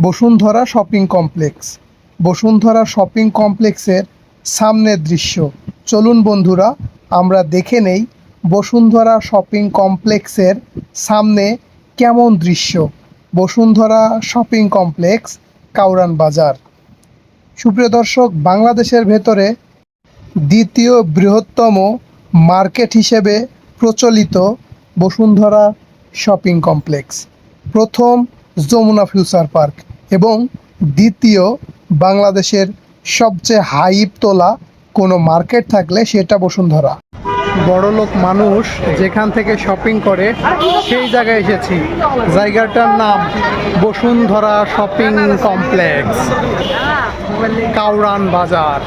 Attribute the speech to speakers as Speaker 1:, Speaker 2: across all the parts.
Speaker 1: Bashundhara shopping complex. Bashundhara shopping কমপ্লেক্সের সামনের দৃশ্য। চলুন বন্ধুরা, আমরা দেখে নেই বসুন্ধরা শপিং কমপ্লেক্সের সামনে কেমন দৃশ্য। বসুন্ধরা শপিং কমপ্লেক্স, কাউরান বাজার। সুপ্রিয় দর্শক, বাংলাদেশের ভেতরে দ্বিতীয় বৃহত্তম মার্কেট হিসেবে প্রচলিত বসুন্ধরা শপিং কমপ্লেক্স। প্রথম যমুনা ফিউচার পার্ক এবং দ্বিতীয় বাংলাদেশের সবচেয়ে হাইপ তোলা কোনো মার্কেট থাকলে সেটা বসুন্ধরা। বড়লোক মানুষ যেখান থেকে শপিং করে সেই জায়গায় এসেছি। জায়গাটার নাম বসুন্ধরা শপিং কমপ্লেক্স কাউরান বাজার।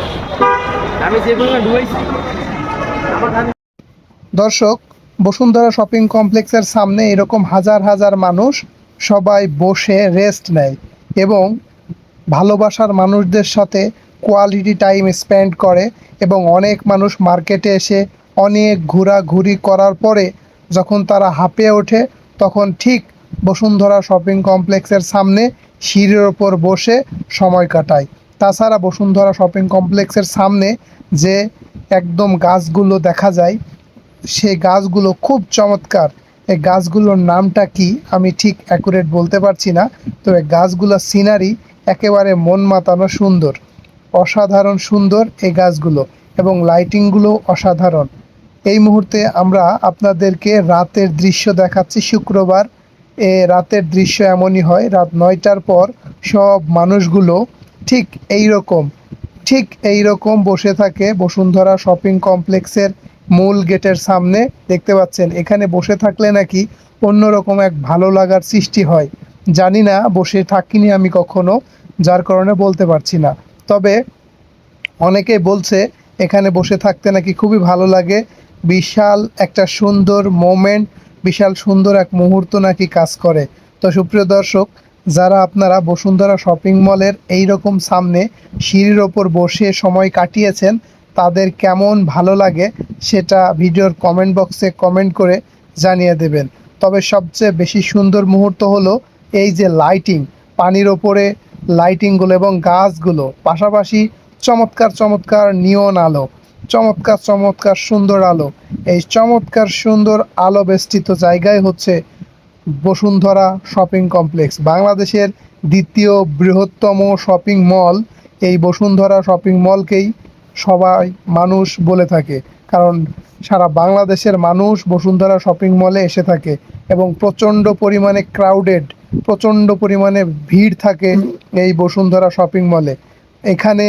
Speaker 1: দর্শক বসুন্ধরা শপিং কমপ্লেক্সের সামনে এরকম হাজার হাজার মানুষ সবাই বসে রেস্ট নেয় এবং ভালোবাসার মানুষদের সাথে কোয়ালিটি টাইম স্পেন্ড করে এবং অনেক মানুষ মার্কেটে এসে অনেক ঘোরাঘুরি করার পরে যখন তারা হাঁপিয়ে ওঠে, তখন ঠিক বসুন্ধরা শপিং কমপ্লেক্সের সামনে সিঁড়ির ওপর বসে সময় কাটায়। তাছাড়া বসুন্ধরা শপিং কমপ্লেক্সের সামনে যে একদম গাছগুলো দেখা যায় সেই গাছগুলো খুব চমৎকার। এই গাছগুলোর নামটা কি আমি ঠিক অ্যাকুরেট বলতে পারছি না, তবে গাছগুলোর সিনারি একেবারে মন মাতানো সুন্দর। অসাধারণ সুন্দর এই গাছগুলো এবং লাইটিংগুলো অসাধারণ। এই মুহূর্তে আমরা আপনাদেরকে রাতের দৃশ্য দেখাচ্ছি, শুক্রবার। এ রাতের দৃশ্য এমনই হয়, রাত নয়টার পর সব মানুষগুলো ঠিক এই রকম ঠিক এই রকম বসে থাকে বসুন্ধরা শপিং কমপ্লেক্সের মূল গেটের সামনে দেখতে পাচ্ছেন। এখানে বসে থাকলে নাকি অন্যরকম এক ভালো লাগার সৃষ্টি হয়। জানি না বসে থাকিনি আমি কখনো, যার কারণে বলতে পারছি না। তবে অনেকে বলছে, এখানে বসে থাকতে নাকি খুবই ভালো লাগে। বিশাল একটা সুন্দর মোমেন্ট, বিশাল সুন্দর এক মুহূর্ত নাকি কাজ করে। তো সুপ্রিয় দর্শক, যারা আপনারা বসুন্ধরা শপিং মলের এই রকম সামনে সিঁড়ির ওপর বসে সময় কাটিয়েছেন তাদের কেমন ভালো লাগে সেটা ভিডিওর কমেন্ট বক্সে কমেন্ট করে জানিয়ে দেবেন। তবে সবচেয়ে বেশি সুন্দর মুহূর্ত হলো এই যে লাইটিং পানির ওপরে লাইটিংগুলো এবং গাছগুলো, পাশাপাশি চমৎকার চমৎকার নিয়ন আলো, চমৎকার চমৎকার সুন্দর আলো। এই চমৎকার সুন্দর আলো বেষ্টিত জায়গায় হচ্ছে বসুন্ধরা শপিং কমপ্লেক্স, বাংলাদেশের দ্বিতীয় বৃহত্তম শপিং মল। এই বসুন্ধরা শপিং মলকেই সবাই মানুষ বলে থাকে। কারণ সারা বাংলাদেশের মানুষ বসুন্ধরা শপিং মলে এসে থাকে এবং প্রচণ্ড পরিমাণে ক্রাউডেড প্রচণ্ড পরিমাণে ভিড় থাকে এই বসুন্ধরা শপিং মলে এখানে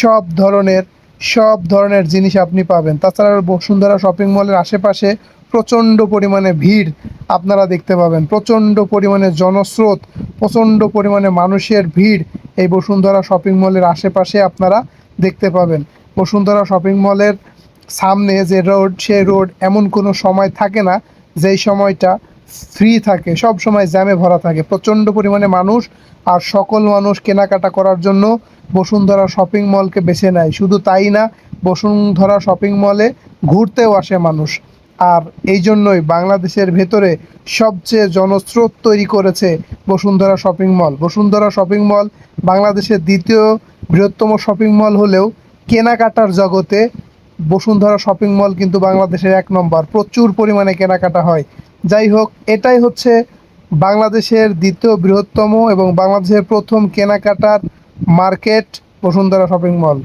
Speaker 1: সব ধরনের সব ধরনের জিনিস আপনি পাবেন। তাছাড়া বসুন্ধরা শপিং মলের আশেপাশে প্রচণ্ড পরিমাণে ভিড় আপনারা দেখতে পাবেন। প্রচণ্ড পরিমাণে জনস্রোত, প্রচণ্ড পরিমাণে মানুষের ভিড় এই বসুন্ধরা শপিং মলের আশেপাশে আপনারা দেখতে পাবেন। বসুন্ধরা শপিং মলের সামনে যে রোড সে রোড এমন কোনো সময় থাকে না যেই সময়টা ফ্রি থাকে, সব সময় জ্যামে ভরা থাকে। প্রচণ্ড পরিমাণে মানুষ আর সকল মানুষ কেনাকাটা করার জন্য বসুন্ধরা শপিং মলকে বেছে নেয়। শুধু তাই না, বসুন্ধরা শপিং মলে ঘুরতেও আসে মানুষ। আর এই জন্যই বাংলাদেশের ভেতরে সবচেয়ে জনস্রোত তৈরি করেছে Bashundhara shopping mall. Bashundhara shopping mall বাংলাদেশের দ্বিতীয় বৃহত্তম শপিং মল হলেও কেনাকাটার জগতে বসুন্ধরা শপিং মল কিন্তু বাংলাদেশের এক নম্বর। প্রচুর পরিমাণে কেনাকাটা হয়। যাই হোক, এটাই হচ্ছে বাংলাদেশের দ্বিতীয় বৃহত্তম এবং বাংলাদেশের প্রথম কেনাকাটার মার্কেট বসুন্ধরা শপিং মল।